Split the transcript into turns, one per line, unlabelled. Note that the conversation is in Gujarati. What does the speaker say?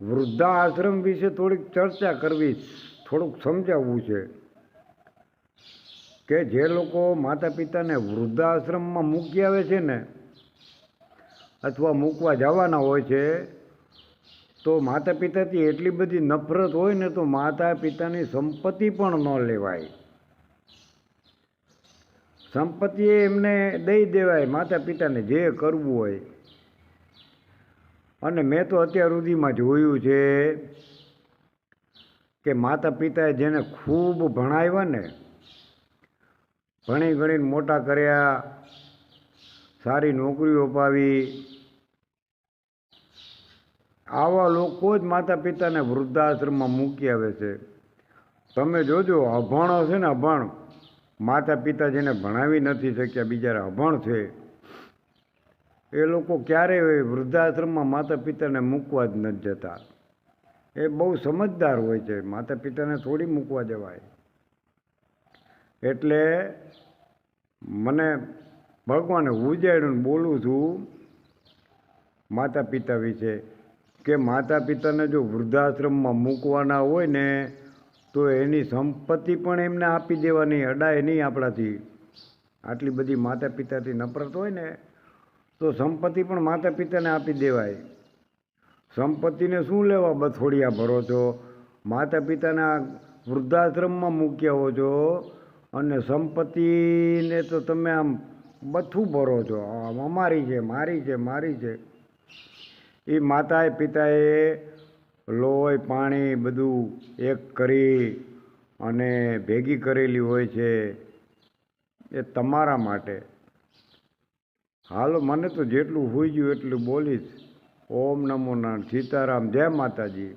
વૃદ્ધાશ્રમ વિશે થોડીક ચર્ચા કરવી, થોડુંક સમજાવવું છે કે જે લોકો માતા પિતાને વૃદ્ધાશ્રમમાં મૂકી આવે છે ને, અથવા મૂકવા જવાના હોય છે, તો માતા પિતાથી એટલી બધી નફરત હોય ને તો માતા પિતાની સંપત્તિ પણ ન લેવાય. સંપત્તિ એમને દઈ દેવાય માતા પિતાને જે કરવું હોય. અને મેં તો અત્યાર સુધીમાં જોયું છે કે માતા પિતાએ જેને ખૂબ ભણાવ્યા ને, ભણી ગણીને મોટા કર્યા, સારી નોકરીઓ અપાવી, આવા લોકો જ માતા પિતાને વૃદ્ધાશ્રમમાં મૂકી આવે છે. તમે જોજો, અભણ હશે ને અભણ, માતા પિતા જેને ભણાવી નથી શક્યા, બિચારા અભણ છે. એ લોકો ક્યારેય વૃદ્ધાશ્રમમાં માતા પિતાને મૂકવા જ નથી જતા. એ બહુ સમજદાર હોય છે માતા પિતાને થોડી મૂકવા જવાય. એટલે મને ભગવાને ઉજાડ્યું બોલું છું માતા પિતા વિશે, કે માતા પિતાને જો વૃદ્ધાશ્રમમાં મૂકવાના હોય ને, તો એની સંપત્તિ પણ એમને આપી દેવાની, અડાય નહીં આપણાથી. આટલી બધી માતા પિતાથી નફરત હોય ને તો સંપત્તિ પણ માતા પિતાને આપી દેવાય. સંપત્તિને શું લેવા બથોડિયા ભરો છો? માતા પિતાના વૃદ્ધાશ્રમમાં મૂક્યા હો છો? અને સંપત્તિને તો તમે આમ બથું ભરો છો. અમારી છે, મારી છે મારી છે. એ માતાએ, પિતાએ લોહી, પાણી બધું એક કરી અને ભેગી કરેલી હોય છે એ તમારા માટે. હાલો મને તો જેટલું હોઈ ગયું એટલું બોલીશ. ઓમ નમો નારાયણ સીતારામ જય માતાજી.